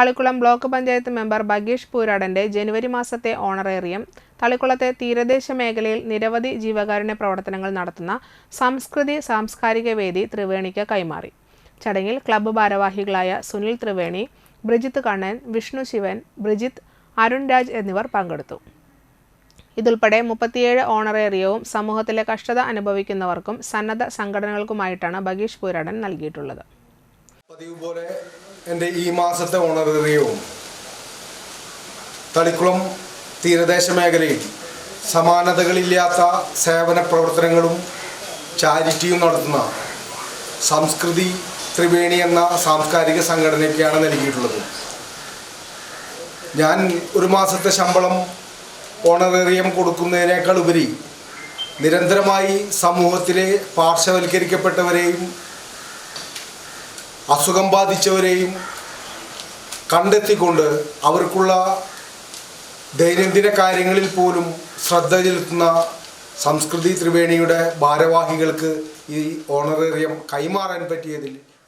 Thalikkulam block panchayat member Bageesh പൂരാടന്റെ ജനുവരി മാസത്തെ ഓണറേറിയം തളിക്കുളത്തെ തീരദേശ മേഖലയിൽ നിരവധി ജീവകാരുണ്യ പ്രവർത്തനങ്ങൾ നടത്തുന്ന സംസ്കൃതി സാംസ്കാരിക വേദി ത്രിവേണിക്ക് കൈമാറി. ചടങ്ങിൽ ക്ലബ്ബ് ഭാരവാഹികളായ സുനിൽ ത്രിവേണി ബ്രിജിത്ത് കണ്ണൻ വിഷ്ണു ശിവൻ ബ്രിജിത്ത് അരുൺ രാജ് എന്നിവർ പങ്കെടുത്തു. ഇതുൾപ്പെടെ മുപ്പത്തിയേഴ് ഓണറേറിയവും സമൂഹത്തിലെ കഷ്ടത അനുഭവിക്കുന്നവർക്കും സന്നദ്ധ സംഘടനകൾക്കുമായിട്ടാണ് ബഗീഷ് പൂരാടൻ നൽകിയിട്ടുള്ളത്. പതിവ് പോലെ എന്റെ ഈ മാസത്തെ ഓണറേറിയവും തളിക്കുളം തീരദേശ മേഖലയിൽ സമാനതകളില്ലാത്ത സേവന പ്രവർത്തനങ്ങളും ചാരിറ്റിയും നടത്തുന്ന സംസ്കൃതി ത്രിവേണി എന്ന സാംസ്കാരിക സംഘടനയ്ക്കാണ് നൽകിയിട്ടുള്ളത്. ഞാൻ ഒരു മാസത്തെ ശമ്പളം ഓണറേറിയം കൊടുക്കുന്നതിനേക്കാൾ ഉപരി നിരന്തരമായി സമൂഹത്തിലെ പാർശ്വവൽക്കരിക്കപ്പെട്ടവരെയും അസുഖം ബാധിച്ചവരെയും കണ്ടെത്തിക്കൊണ്ട് അവർക്കുള്ള ദൈനംദിന കാര്യങ്ങളിൽ പോലും ശ്രദ്ധ ചെലുത്തുന്ന സംസ്കൃതി ത്രിവേണിയുടെ ഭാരവാഹികൾക്ക് ഈ ഓണറേറിയം കൈമാറാൻ പറ്റിയതിൽ